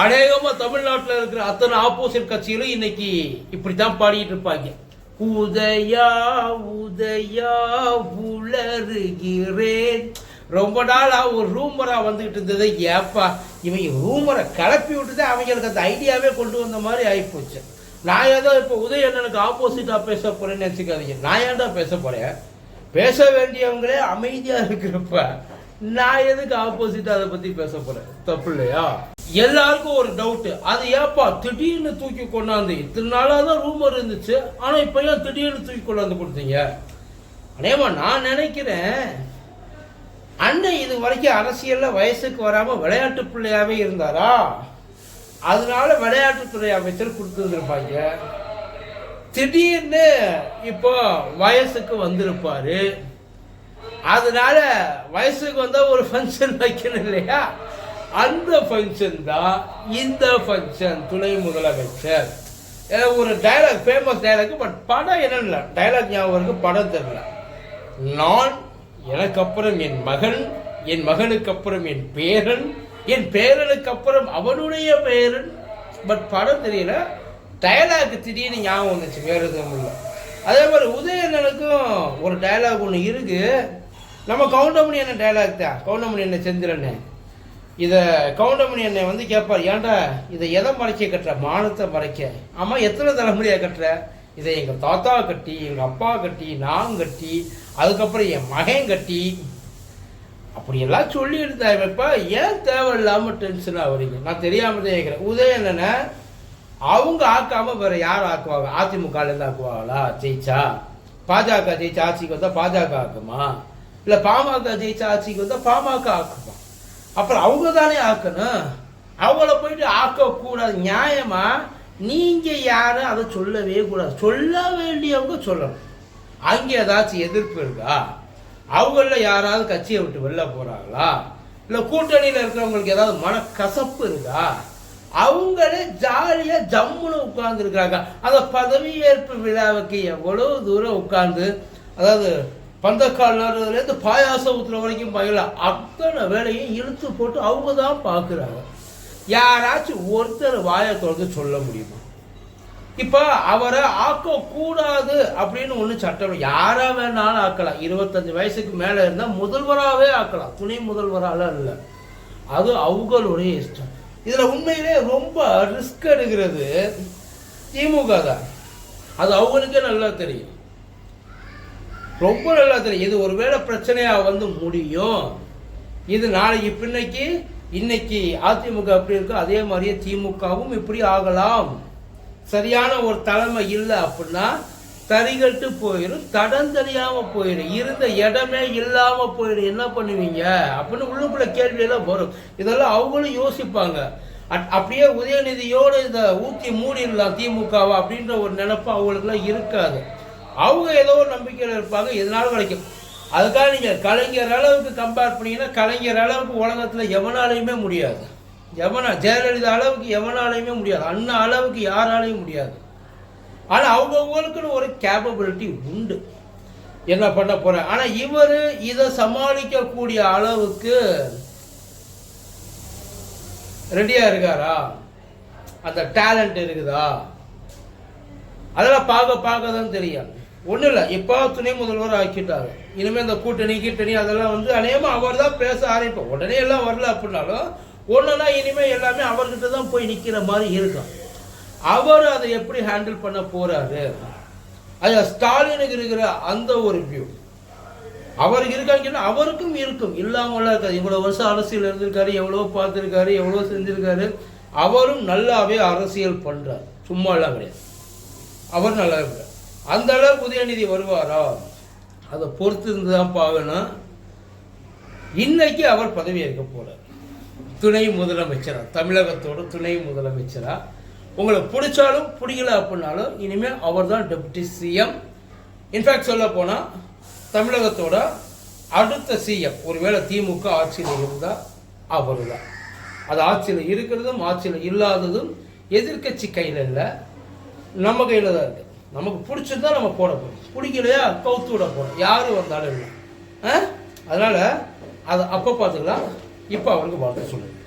அநேகமா தமிழ்நாட்டில் இருக்கிற அத்தனை ஆப்போசிட் கட்சிகளும் இன்னைக்கு இப்படித்தான் பாடிட்டு இருப்பாங்க. உதயா உதயா உளறுகிறேன். ரொம்ப நாளா ஒரு ரூமரா வந்துகிட்டு இருந்தது. ஏப்பா இவங்க ரூமரை கிளப்பி விட்டுட்டு அவங்களுக்கு அந்த ஐடியாவே கொண்டு வந்த மாதிரி ஆகிப்போச்சு நான் ஏதோ இப்போ உதயண்ணனுக்கு ஆப்போசிட்டா பேச போறேன்னு நினச்சிக்காதீங்க. நான் ஏன்டா பேச போறேன்? பேச வேண்டியவங்களே அமைதியா இருக்கிறப்ப நான் எதுக்கு ஆப்போசிட் அதை பத்தி பேச போறேன்? தப்பு இல்லையா? எல்லாருக்கும் ஒரு டவுட் அது ஏப்பா? திடீர்னு தூக்கி கொண்டாந்து. இத்தனை நாளா தான் ரூமர் இருந்துச்சு. ஆனா இப்ப ஏன் திடீர்னு தூக்கி கொண்டாந்து கொடுத்தீங்க? அனேமா நான் நினைக்கிறேன் அண்ணன் இது வரைக்கும் அரசியல்ல வயசுக்கு வராம விளையாட்டு பிள்ளையாவே இருந்தாரா? அதனால விளையாட்டுத்துறை அமைச்சர் கொடுத்துருப்பாங்க திடீர்னு இப்போ வயசுக்கு வந்திருப்பாரு. அதனால வயசுக்கு வந்தா ஒரு ஃபங்க்ஷன் வைக்கணும் இல்லையா? அந்த ஃபங்க்ஷன் தான் இந்த ஃபங்க்ஷன் துணை முதலமைச்சர். ஒரு டைலாக் ஃபேமஸ் டைலாக் பட் படம் என்னன்னு டைலாக் ஞாபகம் இருக்கு படம் தெரியல. நான் எனக்கு அப்புறம் என் மகன் என் மகனுக்கு அப்புறம் என் பேரன் என் பேரனுக்கு அப்புறம் அவனுடைய பேரன். பட் படம் தெரியல. டயலாக் திடீர்னு ஞாபகம் வந்துச்சு வேறு எதுவும் இல்லை. அதே மாதிரி உதயண்ணனுக்கும் ஒரு டயலாக் ஒன்று இருக்கு. நம்ம கவுண்டமணி என்ன டயலாக் தான் கவுண்டமணி என்ன செந்திரண்ணே இதை கவுண்டமணி என்னை வந்து கேட்பார் ஏன்டா இதை எதை மறைக்க கட்டுற? மானத்தை மறைக்க. ஆமாம் எத்தனை தலைமுறையாக கட்டுற? இதை எங்கள் தாத்தா கட்டி எங்கள் அப்பா கட்டி நான் கட்டி அதுக்கப்புறம் என் மகன் கட்டி. அப்படியெல்லாம் சொல்லி இப்போ ஏன் தேவையில்லாமல் டென்ஷன் ஆகுறீங்க நான் தெரியாமல் தான் கேட்குறேன் உதயண்ணனை அவங்க ஆக்காம வேற யார் ஆக்குவாங்க? அதிமுகலேருந்து ஆக்குவாங்களா? ஜெயிச்சா? பாஜக ஜெயிச்சா ஆட்சிக்கு வந்தா பாஜக ஆக்குமா? இல்ல பாமக ஜெயிச்சா ஆட்சிக்கு வந்தா பாமக ஆக்குமா? அப்புறம் அவங்க தானே ஆக்கணும். அவங்கள போயிட்டு ஆக்க கூடாது நியாயமா? நீங்க யாரும் அதை சொல்லவே கூடாது. சொல்ல வேண்டியவங்க சொல்லணும். அங்கே ஏதாச்சும் எதிர்ப்பு இருக்கா? அவங்கள யாராவது கட்சியை விட்டு வெளில போறாங்களா? இல்ல கூட்டணியில இருக்கிறவங்களுக்கு ஏதாவது மனக்கசப்பு இருக்கா? அவங்களே ஜாலியாக ஜம்முன்னு உட்கார்ந்துருக்குறாங்க. அந்த பதவியேற்பு விழாவுக்கு எவ்வளோ தூரம் உட்கார்ந்து அதாவது பந்தக்கால் நடுறதுலேருந்து பாயாசம் ஊற்றுற வரைக்கும் பயிலாம் அத்தனை வேலையும் இழுத்து போட்டு அவங்க தான் பார்க்குறாங்க யாராச்சும் ஒருத்தர் வாயை திறந்து சொல்ல முடியுமா? இப்போ அவரை ஆக்கக்கூடாது அப்படின்னு ஒன்று சட்டம் இல்லை. வேணாலும் ஆக்கலாம். இருபத்தஞ்சி வயசுக்கு மேலே இருந்தால் முதல்வராகவே ஆக்கலாம். துணை முதல்வரால் இல்லை அது அவங்களுடைய இஷ்டம். இதில் உண்மையிலே ரொம்ப ரிஸ்க் எடுக்கிறது திமுக தான். அது அவங்களுக்கே நல்லா தெரியும். ரொம்ப நல்லா தெரியும். இது ஒருவேளை பிரச்சனையாக வந்து முடியும். இது நாளைக்கு பின்னைக்கு இன்னைக்கு அதிமுக எப்படி இருக்கோ அதே மாதிரியே திமுகவும் இப்படி ஆகலாம். சரியான ஒரு தலைமை இல்லை அப்படின்னா தறிகட்டு போயிடும் தடம் தெரியாம போயிடும் இருந்த இடமே இல்லாம போயிடும் என்ன பண்ணுவீங்க? அப்படின்னு உள்ளுக்குள்ள கேள்வியெல்லாம் வரும். இதெல்லாம் அவங்களும் யோசிப்பாங்க. அட்- அப்படியே உதயநிதியோடு இதை ஊற்றி மூடிடலாம் திமுகவா அப்படின்ற ஒரு நினைப்பு அவங்களுக்குலாம் இருக்காது. அவங்க ஏதோ ஒரு நம்பிக்கையில் இருப்பாங்க. இதனால கிடைக்கும் அதுக்காக நீங்கள் கலைஞர் அளவுக்கு கம்பேர் பண்ணீங்கன்னா கலைஞர் அளவுக்கு உலகத்தில் எவனாலையுமே முடியாது. எவனா ஜெயலலிதா அளவுக்கு எவனாலையுமே முடியாது. அண்ணா அளவுக்கு யாராலையும் முடியாது. ஆனால் அவங்கவுங்களுக்குன்னு ஒரு கேப்பபிலிட்டி உண்டு. என்ன பண்ண போகிறேன் ஆனால் இவர் இதை சமாளிக்கக்கூடிய அளவுக்கு ரெடியாக இருக்காரா? அந்த டேலண்ட் இருக்குதா? அதெல்லாம் பார்க்க பார்க்க தான் தெரியும். ஒன்றும் இல்லை. இப்போ துணை முதல்வர் ஆக்கிட்டாரு. இனிமேல் இந்த கூட்டணி கீட்டணி அதெல்லாம் வந்து அநேகமாக அவர் தான் பேச ஆரம்பிப்போம் உடனே எல்லாம் வரல அப்படின்னாலும் ஒன்றுனா இனிமேல் எல்லாமே அவர்கிட்ட தான் போய் நிற்கிற மாதிரி இருக்கும். அவர் அதை எப்படி ஹேண்டில் பண்ண போறாரு? அது ஸ்டாலினுக்கு இருக்கிற அந்த ஒரு வியூ அவருக்கு இருக்காங்கன்னா அவருக்கும் இருக்கும். இல்லாமலாம் இருக்காது. இவ்வளோ வருஷம் அரசியல் இருந்திருக்காரு எவ்வளோ பார்த்துருக்காரு எவ்வளோ செஞ்சிருக்காரு. அவரும் நல்லாவே அரசியல் பண்ணுறார் சும்மா எல்லாம் கிடையாது. அவர் நல்லா இருக்கிறார் அந்த அளவுக்கு உதயநிதி வருவாரா? அதை பொறுத்து இருந்து தான் பார்க்கணும். இன்னைக்கு அவர் பதவி போகிறார் துணை முதலமைச்சரா? தமிழகத்தோட துணை முதலமைச்சரா? உங்களுக்கு பிடிச்சாலும் பிடிக்கல அப்படின்னாலும் இனிமேல் அவர் தான் டெப்டி சிஎம் இன்ஃபேக்ட் சொல்ல போனால் தமிழகத்தோட அடுத்த சிஎம் ஒருவேளை திமுக ஆட்சியில் இருந்தால் அவர் தான் அது ஆட்சியில் இருக்கிறதும் ஆட்சியில் இல்லாததும் எதிர்க்கட்சி கையில் இல்லை நம்ம கையில் தான் இருக்கு. நமக்கு பிடிச்சிருந்தா நம்ம போட போகிறோம் பிடிக்கலையா கவுத்து விட போகிறோம் யார் வந்தாலும் இல்லை. அதனால் அதை அப்போ பார்த்துக்கலாம். இப்போ அவருக்கு வாழ்க்கை சொல்லுங்கள்